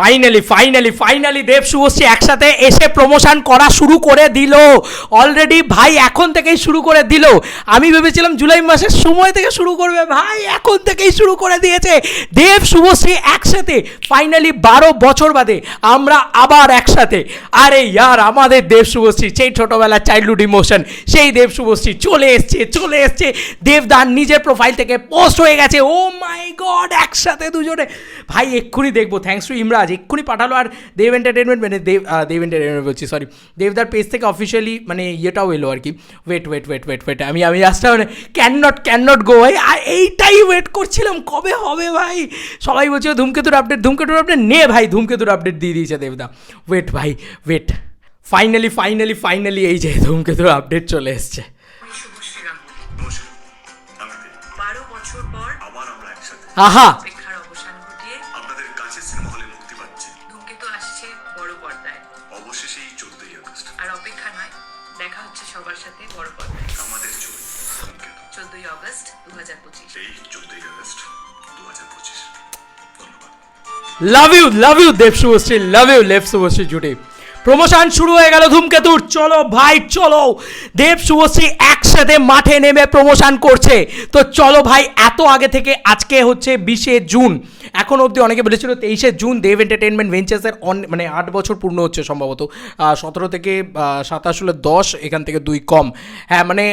Finally finally finally Dev Subhashree একসাথে এসে promotion করা শুরু করে দিল। অলরেডি ভাই এখন থেকেই শুরু করে দিল। আমি ভেবেছিলাম জুলাই মাসের সময় থেকে শুরু করবে। ভাই, এখন থেকেই শুরু করে দিয়েছে। দেব শুভশ্রী একসাথে। ফাইনালি বারো বছর বাদে আমরা আবার একসাথে। আরে ইয়ার, আমাদের দেব শুভশ্রী সেই ছোটবেলার চাইল্ডহুড ইমোশন সেই দেব শুভশ্রী চলে এসছে চলে এসছে। দেবদান নিজের প্রোফাইল থেকে পোস্ট হয়ে গেছে। ও মাই গড একসাথে দুজনে। ভাই এক্ষুনি দেখব। থ্যাঙ্কস টু ইমরাজ এক্ষুনি পাঠালো। আর দেব এন্টারটেনমেন্ট মানে দেব আহ, দেব এন্টারটেনমেন্ট বলছি সরি দেবদার পেজ থেকে অফিসিয়ালি মানে ইয়েটাও এলো আর কি। Wait wait wait wait wait আমি আমি আসতে মানে can not can not go ভাই। আর এইটাই ওয়েট করছিলাম কবে হবে ভাই? সবাই বলছিল ধূমকেতুর আপডেট ধূমকেতুর আপডেট নে ভাই। ধূমকেতুর আপডেট দিয়ে দিয়েছে দেবদা ওয়েট ভাই ওয়েট ফাইনালি ফাইনালি ফাইনালি এই যে ধূমকেতুর আপডেট চলে এসছে। আমি আগস্ট দু হাজার পঁচিশ। এই চোদ্দই আগস্ট দু হাজার পঁচিশ। ধন্যবাদ। Love you love you Dev Subhashree love you love Subhashree জুটি। প্রমোশন শুরু হয়ে গেল ধূমকেতুর। চলো ভাই চলো। দেব শুভশ্রী একসাথে মাঠে নেমে প্রমোশন করছে। তো চলো ভাই এত আগে থেকে আজকে হচ্ছে বিশে জুন। এখন অবধি অনেকে বলেছিল তেইশে জুন দেব এন্টারটেনমেন্ট ভেঞ্চার্সের অন মানে আট বছর পূর্ণ হচ্ছে সম্ভবত। সতেরো থেকে সাতাশ হলে দশ এখান থেকে দুই কম। হ্যাঁ মানে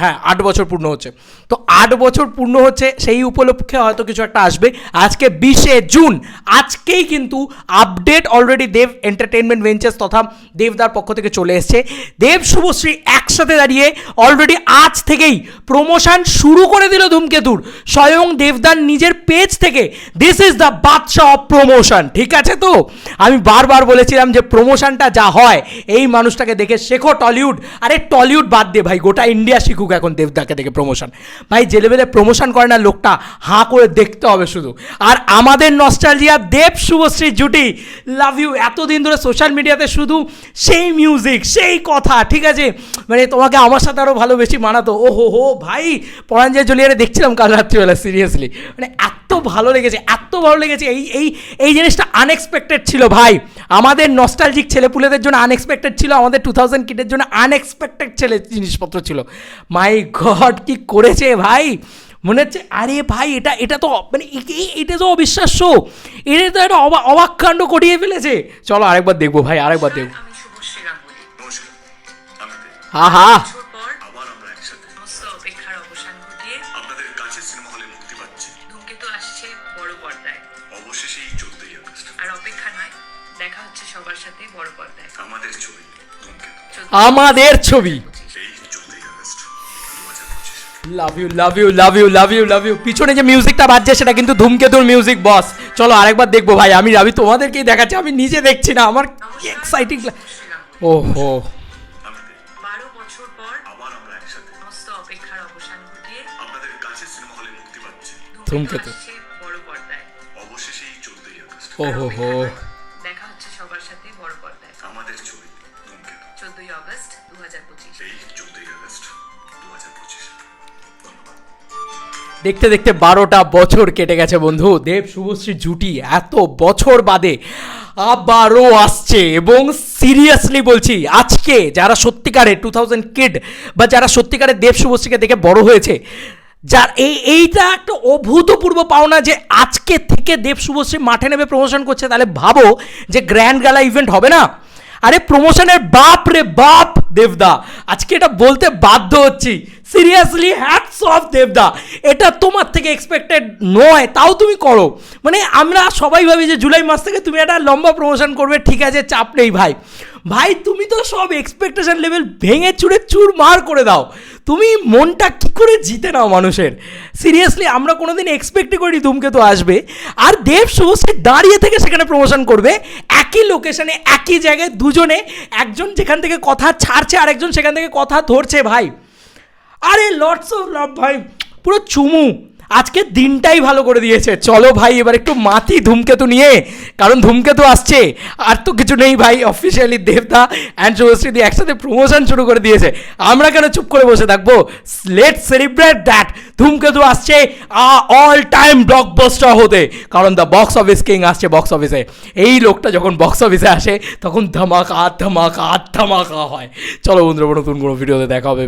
হ্যাঁ আট বছর পূর্ণ হচ্ছে। তো আট বছর পূর্ণ হচ্ছে, সেই উপলক্ষে হয়তো কিছু একটা আসবে। আজকে বিশে জুন, আজকেই কিন্তু update already Dev Entertainment Ventures তথা দেবদার পক্ষ থেকে চলে এসছে। দেব শুভশ্রী একসাথে দাঁড়িয়ে অলরেডি আজ থেকেই প্রমোশন শুরু করে দিল ধূমকেতুর। স্বয়ং দেবদার নিজের পেজ থেকে this is the badshah of promotion ঠিক আছে তো? আমি বারবার বলেছিলাম যে প্রমোশনটা যা হয়, এই মানুষটাকে দেখে শেখো টলিউড আরে টলিউড বাদ দে ভাই, গোটা ইন্ডিয়া শিখুক এখন দেবদাকে দেখে প্রমোশন ভাই, যে লেভেলে প্রমোশন করে না লোকটা, হাঁ করে দেখতে হবে শুধু। আর আমাদের নস্টালজিয়া দেব, শুভশ্রী, জুটি লাভ ইউ এতদিন ধরে সোশ্যাল মিডিয়াতে শুধু সেই মিউজিক সেই কথা, ঠিক আছে? মানে তোমাকে আমার সাথে আরও ভালো বেশি মানাতো। ও হো হো ভাই পরাঞ্জয় জলিয়ারে দেখছিলাম কাল রাত্রিবেলা সিরিয়াসলি মানে এত ভালো লেগেছে এত ভালো লেগেছে। এই এই এই জিনিসটা আনএক্সপেক্টেড ছিল ভাই। আমাদের নস্টালজিক ছেলেপুলেদের জন্য আনএক্সপেক্টেড ছিল আমাদের টু থাউজেন্ড কিটের জন্য আনএক্সপেক্টেড ছেলে জিনিসপত্র ছিল। মাই গড কি করেছে ভাই? মনে হচ্ছে আরে ভাই এটা এটা তো মানে এটা তো অবিশ্বাস্য। এটা তো একটা অবাক অবাক করিয়ে ফেলেছে। চলো আরেকবার দেখব ভাই আরেকবার দেখব। হা শুভশ্রী অপেক্ষার অবসান ঘটিয়ে আপনাদের কাছে সিনেমা হলে মুক্তি পাচ্ছে। ধূমকেতু আসছে বড় পর্দায়। অবশেষে এই চোদ্দই আগস্ট। আর অপেক্ষা নয় দেখা হচ্ছে সবার সাথে বড় পর্দায়। আমাদের ছবি আমাদের ছবি। Love you love you love you love you love you পিছনে যে মিউজিকটা বাজছে সেটা কিন্তু ধূমকেতুর মিউজিক বস চলো আরেকবার দেখব ভাই আমি আমি তোমাদেরকেই দেখাচ্ছি আমি নিজে দেখছি না আমার এক্সাইটিং গাঙ্গুলি ওহো। সমস্ত অপেক্ষার অবসান ঘটিয়ে আপনাদের কাছে সিনেমা হলে মুক্তি পাচ্ছে। ধূমকেতু। বড় পর্দায়। অবশেষে এই চোদ্দই আগস্ট। ও হো হো। দেখা হচ্ছে সবার সাথে বড় পর্দায়। আমাদের ছবি ধূমকেতু। চোদ্দই আগস্ট দু হাজার পঁচিশ। এই চোদ্দই আগস্ট দু হাজার পঁচিশ। দেখতে দেখতে বারোটা বছর কেটে গেছে বন্ধু। দেব শুভশ্রী জুটি এত বছর বাদে আবারও আসছে এবং সিরিয়াসলি বলছি, আজকে যারা সত্যিকারে টু থাউজেন্ড কিড বা যারা সত্যিকারে দেব শুভশ্রীকে দেখে বড় হয়েছে, যার এই এইটা একটা অভূতপূর্ব পাওনা যে আজকে থেকে দেব শুভশ্রী মাঠে নেমে প্রমোশন করছে, তাহলে ভাবো যে গ্র্যান্ড গালা ইভেন্ট হবে না? আরে প্রমোশনের বাপ রে বাপ দেবদা, আজকে এটা বলতে বাধ্য হচ্ছি। সিরিয়াসলি হ্যাটস অফ দেবদা এটা তোমার থেকে এক্সপেক্টেড নয়, তাও তুমি করো। মানে আমরা সবাই ভাবি যে জুলাই মাস থেকে তুমি একটা লম্বা প্রমোশন করবে, ঠিক আছে, চাপ নেই ভাই। ভাই, তুমি তো সব এক্সপেকটেশন লেভেল ভেঙে চুড়ে চুর মার করে দাও। তুমি মনটা কি করে জিতে নাও মানুষের? সিরিয়াসলি আমরা কোনো কোনোদিন এক্সপেক্টই করিনি ধূমকেতু আসবে। আর দেব শুভশ্রী দাঁড়িয়ে থেকে সেখানে প্রমোশন করবে। একই লোকেশনে একই জায়গায় দুজনে, একজন যেখান থেকে কথা ছাড়ছে আর একজন সেখান থেকে কথা ধরছে ভাই। আরে লটস অফ লাভ ভাই, পুরো চুমু। আজকে দিনটাই ভালো করে দিয়েছে। চলো ভাই, এবার একটু মাতি ধূমকেতু নিয়ে, কারণ ধূমকেতু আসছে। আর তো কিছু নেই ভাই অফিসিয়ালি দেবদা অ্যান্ড শুভশ্রীদি একসাথে প্রমোশন শুরু করে দিয়েছে। আমরা কেন চুপ করে বসে থাকব? লেট সেলিব্রেট দ্যাট ধূমকেতু আসছে অল টাইম ব্লকবাস্টার হতে। কারণ দ্য বক্স অফিস কিং আসছে বক্স অফিসে এই লোকটা যখন বক্স অফিসে আসে, তখন ধামাকা ধামাকা ধামাকা হয়। চলো বন্ধুরা, নতুন কোনো ভিডিওতে দেখা হবে